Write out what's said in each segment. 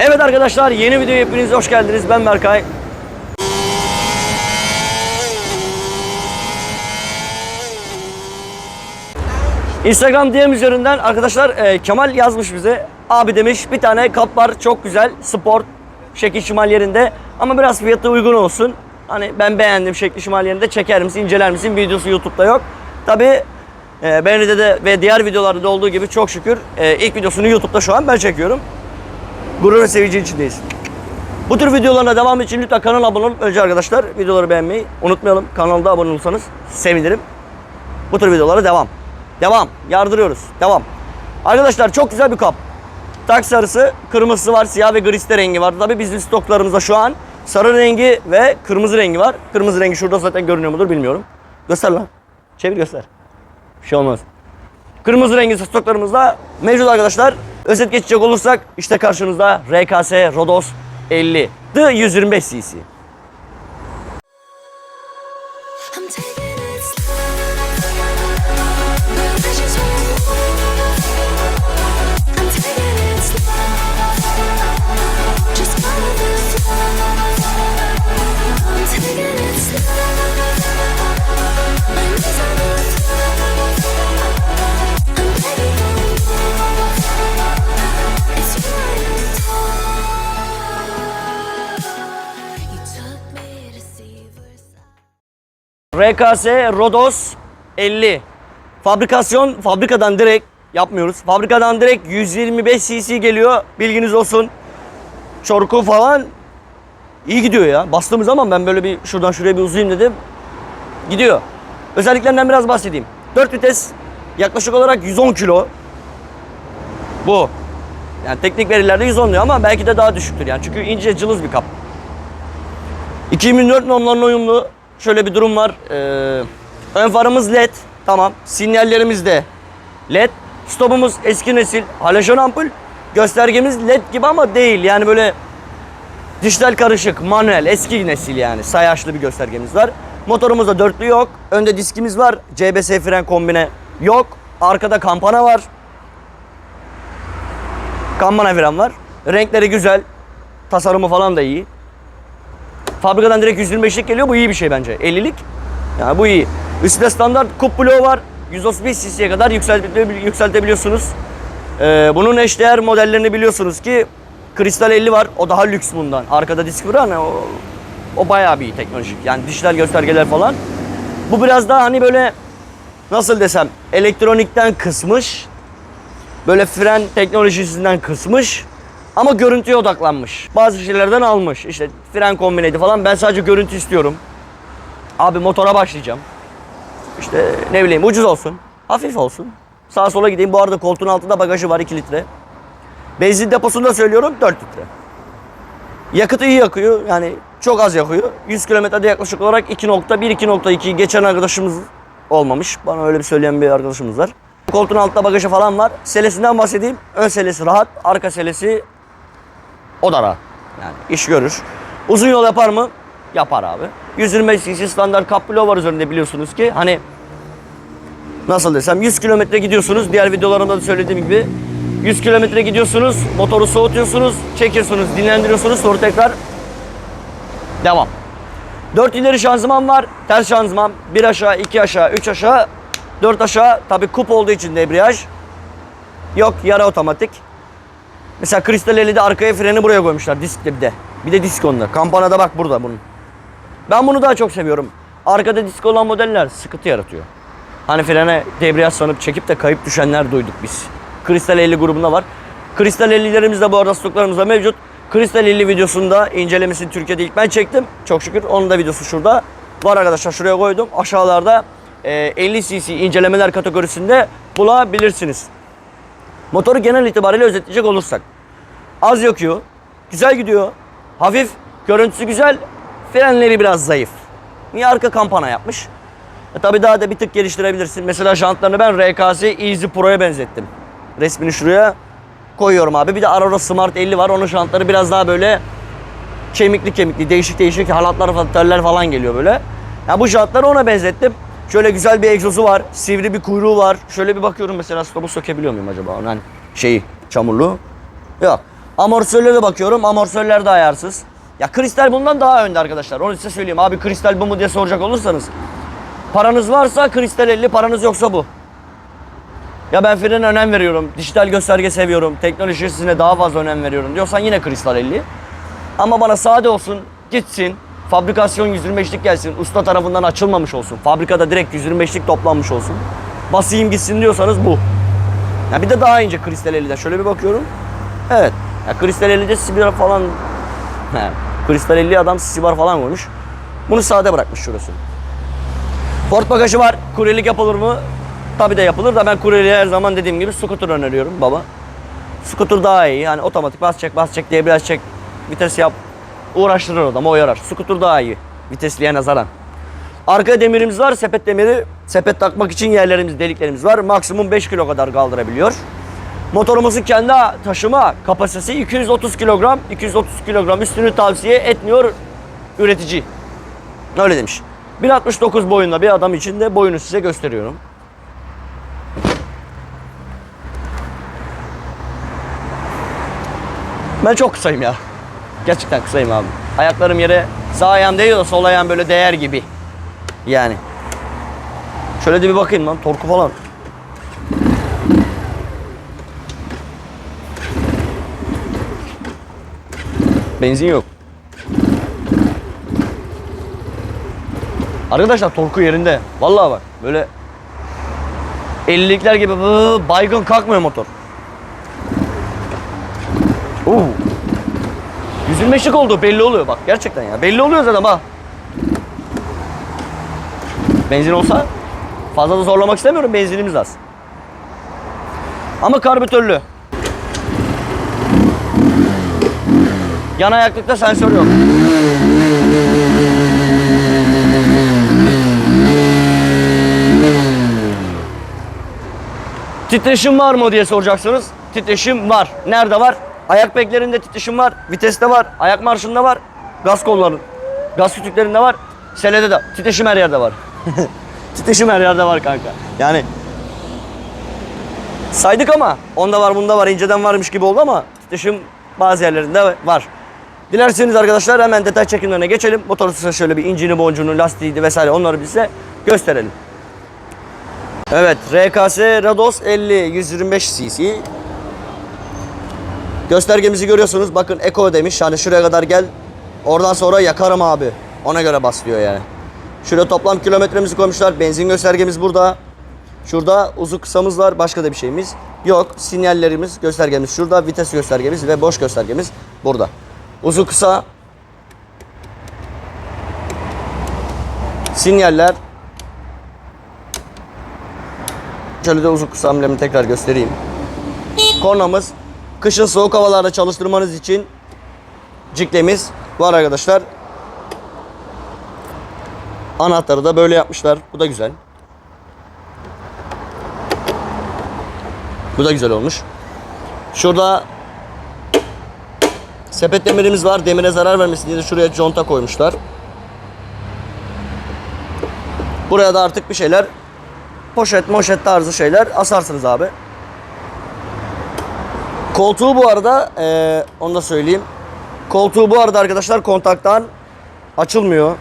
Evet arkadaşlar yeni videoya hepiniz hoş geldiniz. Ben Berkay. Instagram DM üzerinden arkadaşlar e, Kemal yazmış bize. Abi demiş bir tane kap var çok güzel sport şekil şimal yerinde ama biraz fiyatı uygun olsun. Hani ben beğendim şekli şimal yerinde çeker misin inceler misin videosu YouTube'da yok. Tabi e, Benri'de de ve diğer videolarda da olduğu gibi çok şükür e, ilk videosunu YouTube'da şu an ben çekiyorum. Gurur ve sevinci içindeyiz. Bu tür videolarına devam için lütfen kanala abone olun. Önce arkadaşlar videoları beğenmeyi unutmayalım. Kanalda abone olursanız sevinirim. Bu tür videolara devam. Devam. Yardırıyoruz. Devam. Arkadaşlar çok güzel bir kap. Tak sarısı, kırmızısı var, siyah ve griste rengi var. Tabii bizim stoklarımızda şu an sarı rengi ve kırmızı rengi var. Kırmızı rengi şurada zaten görünüyor mudur bilmiyorum. Göster lan. Çevir göster. Bir şey olmaz. Kırmızı rengi stoklarımızda mevcut arkadaşlar. Özet geçecek olursak işte karşınızda RKS Rodos 50 The 125 cc. RKS Rodos 50. Fabrikasyon fabrikadan direkt yapmıyoruz. Fabrikadan direkt 125 cc geliyor. Bilginiz olsun. Çorku falan iyi gidiyor ya. Bastığımız zaman ben böyle bir şuradan şuraya bir uzayayım dedim. Gidiyor. Özelliklerinden biraz bahsedeyim. 4 vites yaklaşık olarak 110 kilo. Bu. Yani teknik verilerde 110 diyor ama belki de daha düşüktür yani. Çünkü ince cılız bir kap. 2004 normlarına uyumlu. Şöyle bir durum var. Ee, ön farımız led. Tamam. Sinyallerimiz de led. Stopumuz eski nesil halojen ampul. Göstergemiz led gibi ama değil. Yani böyle dijital karışık, manuel, eski nesil yani. Sayaçlı bir göstergemiz var. Motorumuzda dörtlü yok. Önde diskimiz var. CBS fren kombine yok. Arkada kampana var. Kampana fren var. Renkleri güzel. Tasarımı falan da iyi. Fabrikadan direkt 125'lik geliyor. Bu iyi bir şey bence. 50'lik. Yani bu iyi. Üstte standart kup bloğu var. 135 cc'ye kadar yükselte- yükseltebiliyorsunuz. Ee, bunun eşdeğer modellerini biliyorsunuz ki Kristal 50 var. O daha lüks bundan. Arkada disk var hani o, o bayağı bir teknolojik. Yani dijital göstergeler falan. Bu biraz daha hani böyle nasıl desem elektronikten kısmış. Böyle fren teknolojisinden kısmış. Ama görüntüye odaklanmış. Bazı şeylerden almış. İşte fren kombineydi falan. Ben sadece görüntü istiyorum. Abi motora başlayacağım. İşte ne bileyim ucuz olsun. Hafif olsun. Sağa sola gideyim. Bu arada koltuğun altında bagajı var 2 litre. Benzin deposunda söylüyorum 4 litre. Yakıtı iyi yakıyor. Yani çok az yakıyor. 100 kilometrede yaklaşık olarak 2.1-2.2 geçen arkadaşımız olmamış. Bana öyle bir söyleyen bir arkadaşımız var. Koltuğun altında bagajı falan var. Selesinden bahsedeyim. Ön selesi rahat. Arka selesi o da rahat. Yani iş görür. Uzun yol yapar mı? Yapar abi. 125 cc standart kaplo var üzerinde biliyorsunuz ki. Hani nasıl desem 100 kilometre gidiyorsunuz. Diğer videolarımda da söylediğim gibi 100 kilometre gidiyorsunuz. Motoru soğutuyorsunuz. Çekiyorsunuz. Dinlendiriyorsunuz. Sonra tekrar devam. 4 ileri şanzıman var. Ters şanzıman. 1 aşağı, 2 aşağı, 3 aşağı, 4 aşağı. Tabi kup olduğu için debriyaj. Yok yarı otomatik. Mesela Kristal 50'de arkaya freni buraya koymuşlar diskle bir de. Bir de disk onda. Kampanada bak burada bunun. Ben bunu daha çok seviyorum. Arkada disk olan modeller sıkıntı yaratıyor. Hani frene debriyaj sanıp çekip de kayıp düşenler duyduk biz. Kristal 50 grubunda var. Kristal 50'lerimiz de bu arada stoklarımızda mevcut. Kristal 50 videosunda incelemesini Türkiye'de ilk ben çektim. Çok şükür onun da videosu şurada. Var arkadaşlar şuraya koydum. Aşağılarda e, 50 cc incelemeler kategorisinde bulabilirsiniz. Motoru genel itibariyle özetleyecek olursak. Az yakıyor. Güzel gidiyor. Hafif. Görüntüsü güzel. Frenleri biraz zayıf. Niye arka kampana yapmış? E tabi daha da bir tık geliştirebilirsin. Mesela jantlarını ben RKS Easy Pro'ya benzettim. Resmini şuraya koyuyorum abi. Bir de Aurora Smart 50 var. Onun jantları biraz daha böyle kemikli kemikli, değişik değişik halatlar falan, teller falan geliyor böyle. Ya bu jantları ona benzettim. Şöyle güzel bir egzozu var. Sivri bir kuyruğu var. Şöyle bir bakıyorum mesela stopu sökebiliyor muyum acaba? Hani şeyi çamurlu. Yok. Amortisörlere bakıyorum. Amortisörler de ayarsız. Ya kristal bundan daha önde arkadaşlar. Onu size söyleyeyim. Abi kristal bu mu diye soracak olursanız. Paranız varsa kristal 50, paranız yoksa bu. Ya ben frene önem veriyorum. Dijital gösterge seviyorum. Teknolojisine daha fazla önem veriyorum diyorsan yine kristal 50. Ama bana sade olsun, gitsin. Fabrikasyon 125'lik gelsin. Usta tarafından açılmamış olsun. Fabrikada direkt 125'lik toplanmış olsun. Basayım gitsin diyorsanız bu. Ya bir de daha ince kristal 50'de. Şöyle bir bakıyorum. Evet. Ya kristal 50'de sibar falan... He. Kristal 50 adam sibar falan koymuş. Bunu sade bırakmış şurası. Port bagajı var. Kuryelik yapılır mı? Tabii de yapılır da ben kuryeliğe her zaman dediğim gibi scooter öneriyorum baba. Scooter daha iyi. Yani otomatik bas çek bas çek diye biraz çek. Vites yap. Uğraştırır adamı o yarar. Scooter daha iyi. Vitesliye nazaran. Arka demirimiz var. Sepet demiri. Sepet takmak için yerlerimiz, deliklerimiz var. Maksimum 5 kilo kadar kaldırabiliyor. Motorumuzun kendi taşıma kapasitesi 230 kilogram. 230 kilogram üstünü tavsiye etmiyor üretici. Öyle demiş. 1.69 boyunda bir adam için de boyunu size gösteriyorum. Ben çok kısayım ya. Gerçekten kısayım abi. Ayaklarım yere sağ ayağım değiyor da sol ayağım böyle değer gibi. Yani. Şöyle de bir bakayım lan torku falan. Benzin yok. Arkadaşlar torku yerinde. Vallahi bak böyle 50'likler gibi baygın kalkmıyor motor. Oo. 125'lik oldu belli oluyor bak gerçekten ya. Belli oluyor zaten bak. Benzin olsa fazla da zorlamak istemiyorum benzinimiz az. Ama karbüratörlü. Yan ayaklıkta sensör yok. Titreşim var mı diye soracaksınız. Titreşim var. Nerede var? Ayak beklerinde titreşim var. Viteste var. Ayak marşında var. Gaz kolları. Gaz kütüklerinde var. Selede de. Titreşim her yerde var. titreşim her yerde var kanka. Yani saydık ama onda var bunda var inceden varmış gibi oldu ama titreşim bazı yerlerinde var. Dilerseniz arkadaşlar hemen detay çekimlerine geçelim. Motoru size şöyle bir incini, boncuğunu, lastiğiydi vesaire onları bize gösterelim. Evet, RKS Rados 50 125 cc. Göstergemizi görüyorsunuz. Bakın Eko demiş. Hani şuraya kadar gel. Oradan sonra yakarım abi. Ona göre bas diyor yani. Şurada toplam kilometremizi koymuşlar. Benzin göstergemiz burada. Şurada uzun kısamız var. Başka da bir şeyimiz yok. Sinyallerimiz, göstergemiz şurada. Vites göstergemiz ve boş göstergemiz burada. Uzun kısa. Sinyaller. Şöyle de uzun kısa amblemi tekrar göstereyim. Kornamız. Kışın soğuk havalarda çalıştırmanız için ciklemiz var arkadaşlar. Anahtarı da böyle yapmışlar. Bu da güzel. Bu da güzel olmuş. Şurada sepet demirimiz var. Demire zarar vermesin diye de şuraya conta koymuşlar. Buraya da artık bir şeyler poşet moşet tarzı şeyler asarsınız abi. Koltuğu bu arada eee, onu da söyleyeyim. Koltuğu bu arada arkadaşlar kontaktan açılmıyor.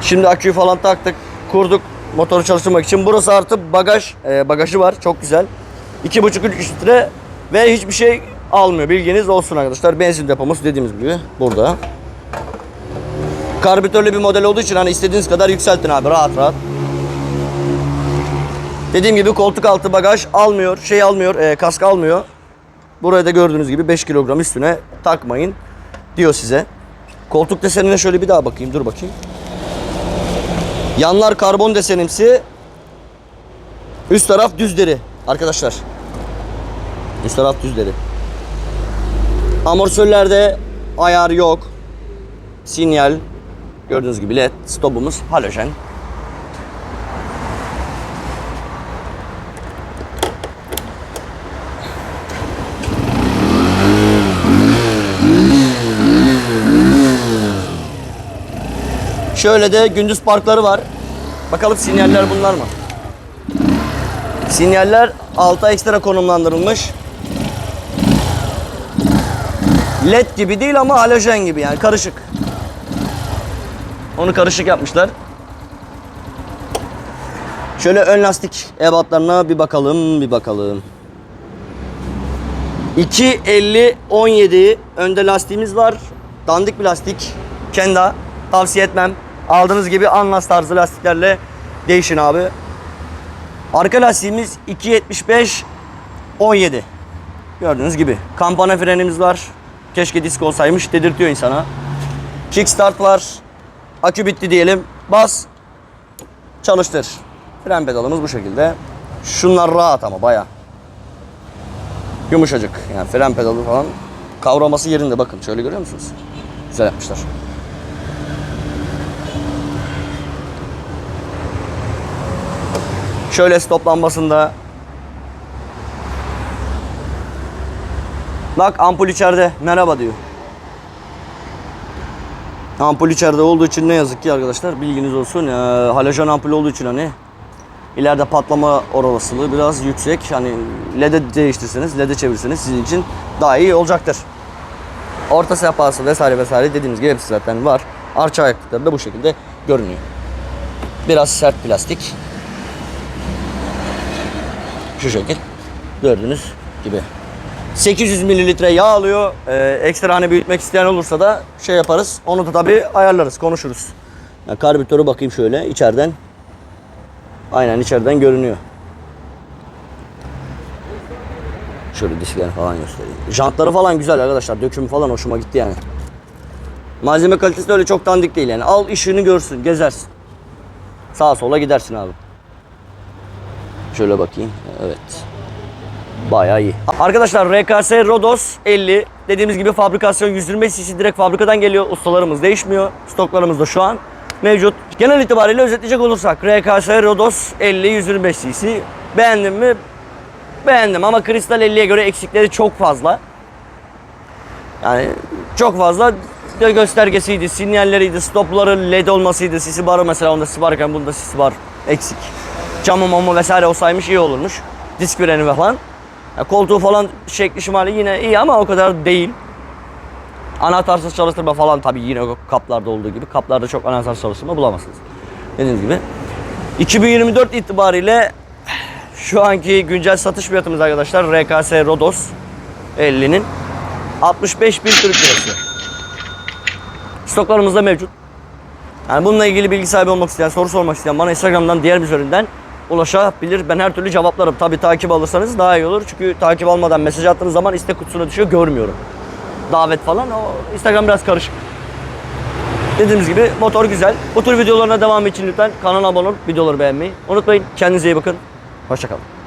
Şimdi aküyü falan taktık, kurduk motoru çalıştırmak için. Burası artı bagaj, eee, bagajı var. Çok güzel. 2,5-3 litre ve hiçbir şey almıyor. Bilginiz olsun arkadaşlar. Benzin depomuz dediğimiz gibi burada. Karbüratörlü bir model olduğu için hani istediğiniz kadar yükseltin abi rahat rahat. Dediğim gibi koltuk altı bagaj almıyor, şey almıyor, e, kask almıyor. Buraya da gördüğünüz gibi 5 kilogram üstüne takmayın diyor size. Koltuk desenine şöyle bir daha bakayım, dur bakayım. Yanlar karbon desenimsi. Üst taraf düz deri arkadaşlar. Üst taraf düz deri. Amortisörlerde ayar yok. Sinyal. Gördüğünüz gibi led. Stopumuz halojen. Şöyle de gündüz parkları var. Bakalım sinyaller bunlar mı? Sinyaller alta ekstra konumlandırılmış. LED gibi değil ama halojen gibi yani karışık. Onu karışık yapmışlar. Şöyle ön lastik ebatlarına bir bakalım, bir bakalım. 250 17 önde lastiğimiz var. Dandik bir lastik. Kenda tavsiye etmem. Aldığınız gibi Anlas tarzı lastiklerle değişin abi. Arka lastiğimiz 275 17. Gördüğünüz gibi. Kampana frenimiz var. Keşke disk olsaymış dedirtiyor insana. Kickstart var. Akü bitti diyelim. Bas. Çalıştır. Fren pedalımız bu şekilde. Şunlar rahat ama baya. Yumuşacık. Yani fren pedalı falan kavraması yerinde bakın. Şöyle görüyor musunuz? Güzel yapmışlar. Şöyle stop lambasında Bak ampul içeride. Merhaba diyor. Ampul içeride olduğu için ne yazık ki arkadaşlar bilginiz olsun. Ee, halojen ampul olduğu için hani ileride patlama olasılığı biraz yüksek. Hani LED'e değiştirseniz, LED'e çevirseniz sizin için daha iyi olacaktır. Orta sehpası vesaire vesaire dediğimiz gibi hepsi zaten var. Arça ayaklıkları da bu şekilde görünüyor. Biraz sert plastik. Şu şekil. Gördüğünüz gibi. 800 mililitre yağ alıyor. Ee, ekstra hani büyütmek isteyen olursa da şey yaparız. Onu da tabii ayarlarız, konuşuruz. Yani karbüratörü bakayım şöyle içeriden. Aynen içeriden görünüyor. Şöyle disklerini falan göstereyim. Jantları falan güzel arkadaşlar. Dökümü falan hoşuma gitti yani. Malzeme kalitesi de öyle çok dandik değil yani. Al ışığını görsün, gezersin. Sağa sola gidersin abi. Şöyle bakayım. Evet. Bayağı iyi. Arkadaşlar RKS Rodos 50 dediğimiz gibi fabrikasyon 125 cc direkt fabrikadan geliyor. Ustalarımız değişmiyor. Stoklarımız da şu an mevcut. Genel itibariyle özetleyecek olursak RKS Rodos 50 125 cc beğendim mi? Beğendim ama Kristal 50'ye göre eksikleri çok fazla. Yani çok fazla göstergesiydi, sinyalleriydi, stopları led olmasıydı, sisi barı mesela onda sisi varken bunda sisi var eksik. Camı mamı vesaire olsaymış iyi olurmuş. Disk freni falan. Ya koltuğu falan şekli şimali yine iyi ama o kadar değil. Anahtarsız çalıştırma falan tabii yine kaplarda olduğu gibi. Kaplarda çok anahtarsız çalıştırma bulamazsınız. Dediğim gibi. 2024 itibariyle şu anki güncel satış fiyatımız arkadaşlar RKS Rodos 50'nin 65 bin Türk lirası. Stoklarımızda mevcut. Yani bununla ilgili bilgi sahibi olmak isteyen, soru sormak isteyen bana Instagram'dan diğer bir üzerinden ulaşabilir. Ben her türlü cevaplarım. Tabii takip alırsanız daha iyi olur. Çünkü takip almadan mesaj attığınız zaman istek kutusuna düşüyor görmüyorum. Davet falan o Instagram biraz karışık. Dediğimiz gibi motor güzel. Bu tür videolarına devam için lütfen kanala abone olup videoları beğenmeyi unutmayın. Kendinize iyi bakın. Hoşçakalın.